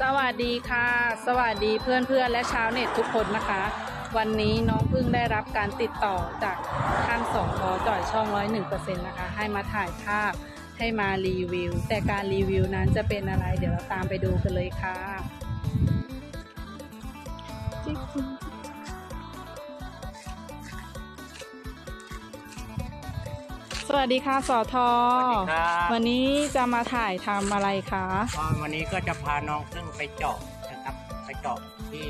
สวัสดีค่ะ สวัสดีเพื่อนเพื่อนและชาวเน็ตทุกคนนะคะ วันนี้น้องพึ่งได้รับการติดต่อจากท่านสองพอจ่อยช่องร้อยหนึ่งเปอร์เซ็นต์นะคะ ให้มาถ่ายภาพให้มารีวิว แต่การรีวิวนั้นจะเป็นอะไร เดี๋ยวเราตามไปดูกันเลยค่ะ วัสดีค่ะสอทอสวัสดีครับวันนี้จะมาถ่ายทำอะไรคะก็วันนี้ก็จะพาน้องซึ่งไปเจาะนะครับไปเจาะที่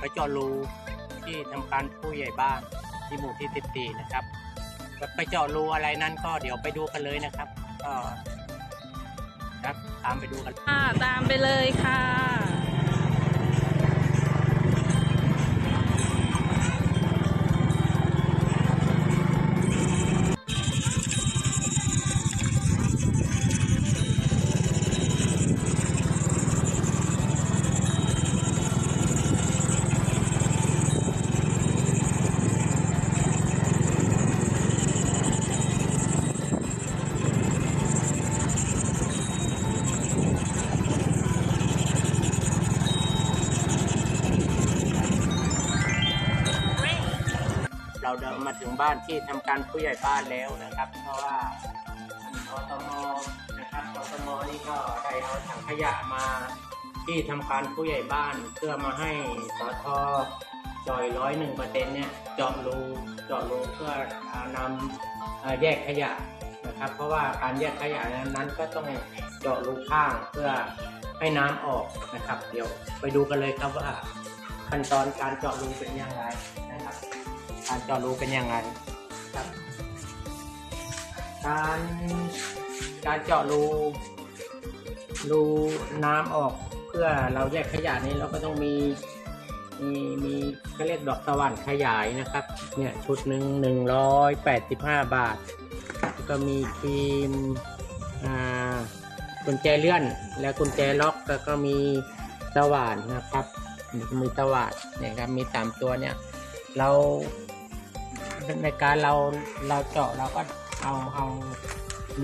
ไปเจาะรูที่ทำการผู้ใหญ่บ้านที่หมู่ที่สิบสี่นะครับ ไปเจาะรูอะไรนั้นก็เดี๋ยวไปดูกันเลยนะครับก็ครับตามไปดูกันค่ะตามไปเลยค่ะ มาถึงบ้านที่ทำการผู้ใหญ่บ้านแล้วนะครับ เพราะว่าอตมนะครับอตมนี่ก็ได้เอาถังขยะมาที่ทำการผู้ใหญ่บ้านเพื่อมาให้สอทอจอยร้อยหนึ่งเปอร์เซ็นเนี่ยเจาะรูเจาะรูเพื่ออนำแยกขยะนะครับ เพราะว่าการแยกขยะนั้นก็ต้องเจาะรูข้างเพื่อให้น้ำออกนะครับ เดี๋ยวไปดูกันเลยครับว่าขั้นตอนการเจาะรูเป็นอย่างไร การเจาะรูเป็นยังไงครับ การการเจาะรูรูน้ำออกเพื่อเราแยกขยะนี้เราก็ต้องมีมีมีเขาเรียกดอกสว่านขยายนะครับเนี่ยชุดหนึ่งหนึ่งร้อยแปดสิบห้าบาท ก็มีครีมอ่ากุญแจเลื่อน และกุญแจล็อกแล้วก็มีสว่านนะครับมีสว่านเนี่ยครับมีสามตัวเนี่ย เรา ในการเราเราเจาะเราก็เอาเอา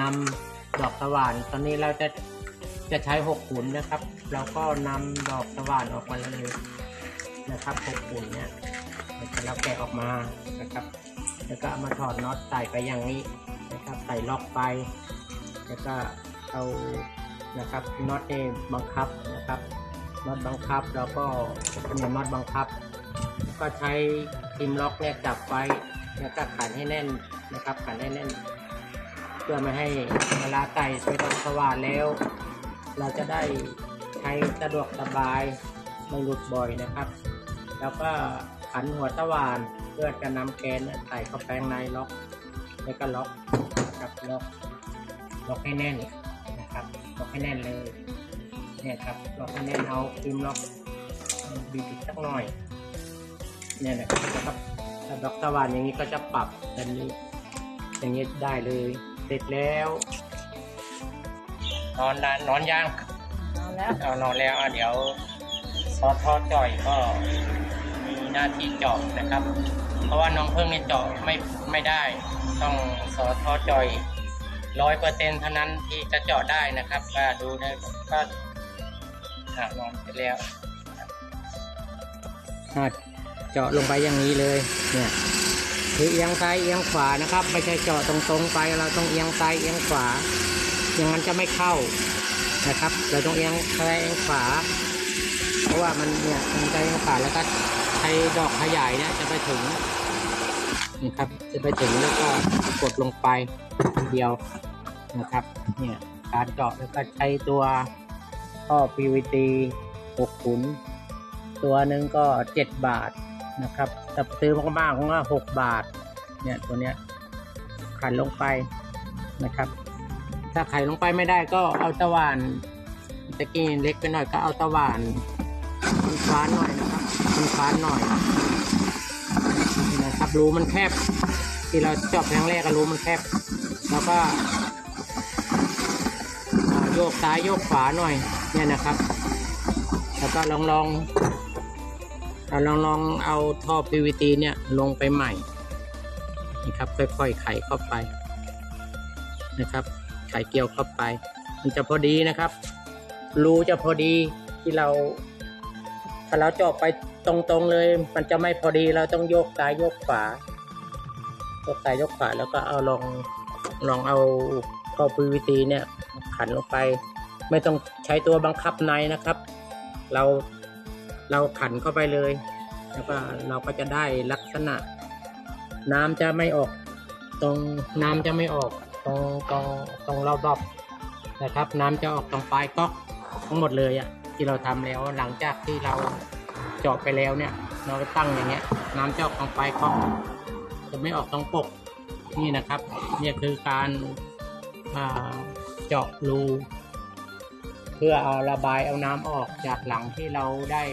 นำดอกสว่านตอนนี้เราจะจะใช้หกขุนนะครับ เราก็นำดอกสว่านออกมาเลยนะครับหกขุนเนี่ยเราแกะออกมานะครับ แล้วก็ามาถอดน็อตใส่ไปอย่างนี้นะครับใส่ล็อกไป แล้วก็เอานะครับน็อตนี่บังคับนะครับน็อตบังคับแล้วก็เนี่ยน็อตบังคับ ก็ใช้พิมล็อกเนี่ยจับไว้ แล้วก็ขันให้แน่นนะครับ ขันให้แน่น เพื่อไม่ให้เวลาไก่ไปตรงสว่านแล้ว เราจะได้ใช้สะดวกสบายไม่หลุดบ่อยนะครับ แล้วก็ขันหัวสว่านเพื่อจะนำแกนใส่เข้าแปลงในล็อกแล้วก็ล็อกนะครับล็อกล็อกให้แน่นนะครับล็อกให้แน่นเลยเนี่ยครับล็อกให้แน่นเอาพิมล็อกบีบอีกสักหน่อยเนี่ยนะครับ ถ้าดอกสว่านอย่างนี้ก็จะปรับแบบนี้ อย่างนี้ได้เลย เสร็จแล้ว นอนนานนอนยังเอาแล้วเอานอนแล้วอะเดี๋ยวซอทอจ่อยก็มีหน้าที่เจาะนะครับ เพราะว่าน้องเพิ่งเนี่ยเจาะไม่ไม่ได้ ต้องซอทอจ่อยร้อยเปอร์เซ็นเท่านั้นที่จะเจาะได้นะครับ ก็ดูนะก็อะนอนเสร็จแล้วอะ เจาะลงไปอย่างนี้เลยเนี่ยคือเอียงซ้ายเอียงขวานะครับ ไม่ใช่เจาะตรงๆไปเราต้องเอียงซ้ายเอียงขวา อย่างนั้นจะไม่เข้านะครับ เราต้องเอียงซ้ายเอียงขวา เพราะว่ามันเนี่ยมันจะเอียงขวาแล้วก็ใช้ดอกขยายเนี่ยจะไปถึงนี่ครับ จะไปถึงแล้วก็กดลงไปเดียวนะครับ เนี่ยการเจาะแล้วก็ใช้ตัวท่อ PVC 6ขุน ตัวหนึ่งก็ 7 บาท นะครับแต่ซื้อมากๆของว่า6บาท เนี่ยตัวเนี้ยขันลงไปนะครับ ถ้าไข่ลงไปไม่ได้ก็เอาตะวันตะกี้เล็กไปหน่อยก็เอาตะวันคุณฟ้านหน่อยนะครับคุณฟ้านหน่อยนะครับรูมันแคบ ที่เราเจาะครั้งแรกก็รูมันแคบ แล้วก็โยกซ้ายโยกขวาหน่อยเนี่ยนะครับ แล้วก็ลองลอง เราลองลองเอาท่อ PVC เนี่ยลงไปใหม่นี่ครับค่อยๆไขเข้าไปนะครับ ไข่เกี่ยวเข้าไป มันจะพอดีนะครับ รูจะพอดีที่เรา ถ้าเราเจาะไปตรงๆเลย มันจะไม่พอดีเราต้องโยกซ้ายโยกขวาโยกซ้ายโยกขวาแล้วก็เอาลองลองเอาท่อ PVC เนี่ยขันลงไป ไม่ต้องใช้ตัวบังคับในนะครับ เรา เราขันเข้าไปเลย แล้วก็เราก็จะได้ลักษณะ น้ำจะไม่ออก ตรงน้ำจะไม่ออก ตรงตรงตรงรอบรอบนะครับ น้ำจะออกตรงปลายก๊อกทั้งหมดเลยอะที่เราทำแล้วหลังจากที่เราเจาะไปแล้วเนี่ย เราไปตั้งอย่างเงี้ย น้ำจะออกตรงปลายก๊อกจะไม่ออกตรงปกนี่นะครับเนี่ยคือการเจาะรู เพื่อเอาระบายเอาน้ำออกจากหลังที่เราได้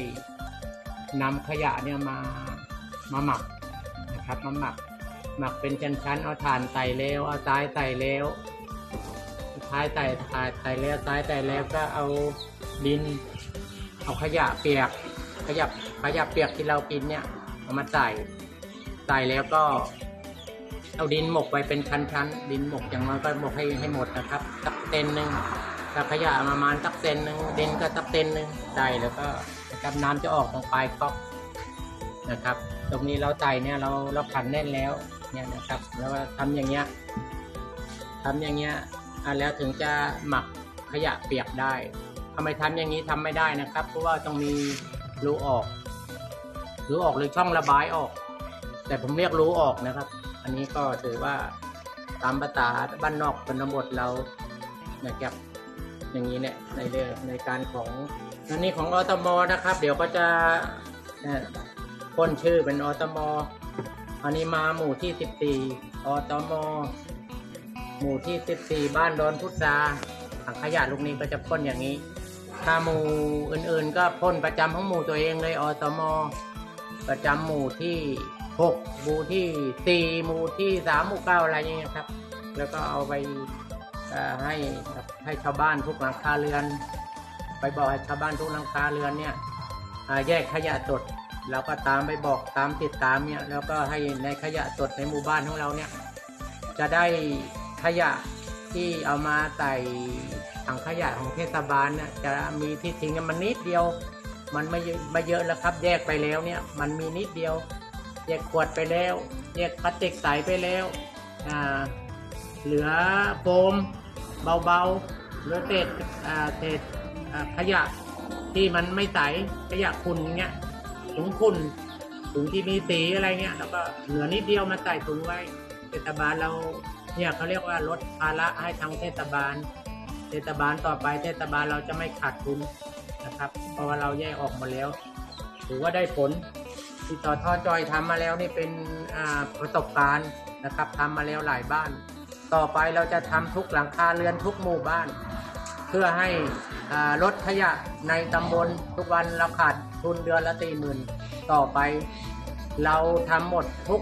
นำขยะเนี่ยมามาหมักนะครับมาหมัก หมักเป็นชั้นๆเอาถ่านใส่แล้วเอาทรายใส่แล้วท้ายใส่ถ่านใส่แล้วทรายใส่แล้วก็เอาดิน เอาขยะเปียกขยะขยะเปียกที่เรากินเนี่ยเอามาใส่ใส่แล้วก็ เอาดินหมกไว้เป็นชั้นๆดินหมกอย่างน้อยก็หมกให้ให้หมดนะครับสักเซนหนึ่ง ถ้าขยะประมาณสักเซนหนึ่งดินก็สักเซนหนึ่งใส่แล้วก็นะครับน้ำจะออกตรงปลายก๊อกนะครับ ตรงนี้เราใส่เนี่ยเราเราขันแน่นแล้วเนี่ยนะครับ แล้วก็ทำอย่างเงี้ยทำอย่างเงี้ยแล้วถึงจะหมักขยะเปียกได้ทำไมทำอย่างนี้ทำไม่ได้นะครับ เพราะว่าต้องมีรูออกรูออกหรือช่องระบายออก แต่ผมเรียกรูออกนะครับ อันนี้ก็ถือว่าตามภาษาบ้านนอกชนบทเรานะครับ อย่างนี้เนี่ยในเรื่องในการของอันนี้ของอตมนะครับ เดี๋ยวก็จะพ่นชื่อเป็นอตมอันนี้มาหมู่ที่ 14อตมหมู่ที่ 14 บ้านดอนพุทราถังขยะลูกนี้ก็จะพ่นอย่างนี้ถ้าหมู่อื่นๆ ก็พ่นประจำของหมู่ตัวเองเลยอตมประจำหมู่ที่หกหมู่ที่สี่หมู่ที่สามหมู่เก้าอะไรอย่างเงี้ยครับ แล้วก็เอาไปให้ ให้ชาวบ้านทุกหลังคาเรือน ไปบอกให้ชาวบ้านทุกหลังคาเรือนเนี่ยแยกขยะสดเราก็ตามไปบอกตามติดตามเนี่ยแล้วก็ให้ในขยะสดในหมู่บ้านของเราเนี่ยจะได้ขยะที่เอามาใส่ถังขยะของเทศบาลเนี่ยจะมีที่ทิ้งมันนิดเดียว มันไม่เยอะไม่เยอะแล้วครับ แยกไปแล้วเนี่ยมันมีนิดเดียว แยกขวดไปแล้ว แยกพลาสติกใสไปแล้วอ่าเหลือโฟม เบาๆหลือเศษอ่าเศษอ่าขยะที่มันไม่ใสขยะขุ่นเงี้ยถุงขุ่นถุงที่มีสีอะไรเงี้ยแล้วก็เหลือนิดเดียวมาใส่ถุงไว้เทศบาลเราเนี่ยเขาเรียกว่าลดภาระให้ทางเทศบาล เทศบาลต่อไปเทศบาลเราจะไม่ขาดทุนนะครับ เพราะว่าเราแยกออกมาแล้วถือว่าได้ผลที่ต่อท่อจอยทำมาแล้วนี่เป็นอ่าประสบการณ์นะครับทำมาแล้วหลายบ้าน ต่อไปเราจะทำทุกหลังคาเรือนทุกหมู่บ้าน เพื่อให้ลดขยะในตำบลทุกวันเราขาดทุนเดือนละสี่หมื่นต่อไป เราทำหมดทุก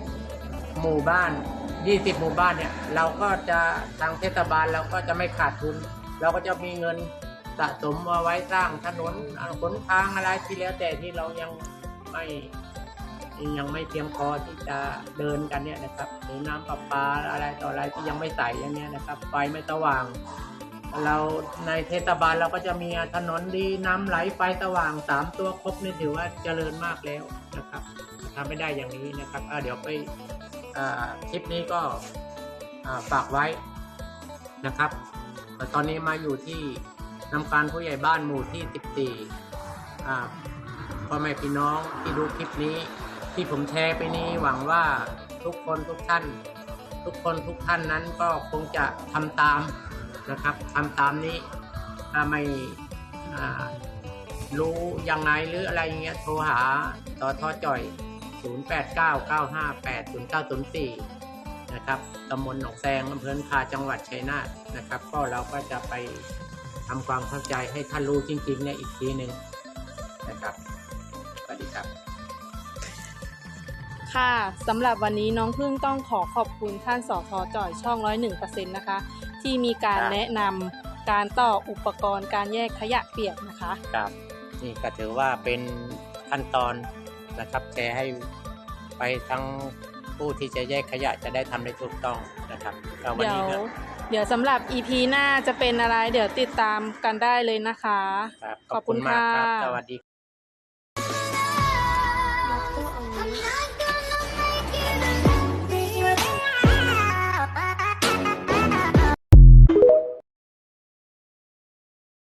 หมู่บ้าน 20 หมู่บ้านเนี่ยเราก็จะทางเทศบาลเราก็จะไม่ขาดทุน เราก็จะมีเงินสะสมเอาไว้สร้างถนนขนทางอะไรที่แล้วแต่ที่เรายังไม่ ยังไม่เพียงพอที่จะเดินกันเนี่ยนะครับหรือน้ำประปาอะไรต่ออะไรที่ยังไม่ใส่อย่างเงี้ยนะครับ ไฟไม่สว่าง เราในเทศบาลเราก็จะมีถนนดีน้ำไหลไฟสว่างสามตัวครบนี่ถือว่าเจริญมากแล้วนะครับทำไม่ได้อย่างนี้นะครับเดี๋ยวไปคลิปนี้ก็ฝากไว้นะครับ ตอนนี้มาอยู่ที่นำการผู้ใหญ่บ้านหมู่ที่ 14พ่อแม่พี่น้องที่ดูคลิปนี้ ที่ผมแชร์ไปนี้หวังว่าทุกคนทุกท่าน ทุกคนทุกท่านนั้นก็คงจะทำตามนะครับทำตามนี้ถ้าไม่รู้ยังไงหรืออะไรอย่างเงี้ยโทรหาต่อทอจ่อย 0899580904 นะครับตำบลหนองแซงอำเภอคาจังหวัดชัยนาทนะครับ ก็เราก็จะไปทำความเข้าใจให้ท่านรู้จริงๆเนี่ยอีกทีหนึ่งนะครับ ค่ะสำหรับวันนี้น้องพึ่งต้องขอขอบคุณท่านสอทอจ่อยช่องร้อยหนึ่งเปอร์เซ็นต์นะคะ ที่มีการครับ แนะนำการต่ออุปกรณ์การแยกขยะเปียกนะคะ ครับนี่ก็ถือว่าเป็นขั้นตอนนะครับแชร์ให้ไปทั้งผู้ที่จะแยกขยะจะได้ทำได้ถูกต้องนะครับก็วันเดี๋ยวนี้ก็เดี๋ยวสำหรับ EP หน้าจะเป็นอะไร เดี๋ยวติดตามกันได้เลยนะคะ ครับขอบคุณมากครับค่ะสวัสดีทำได้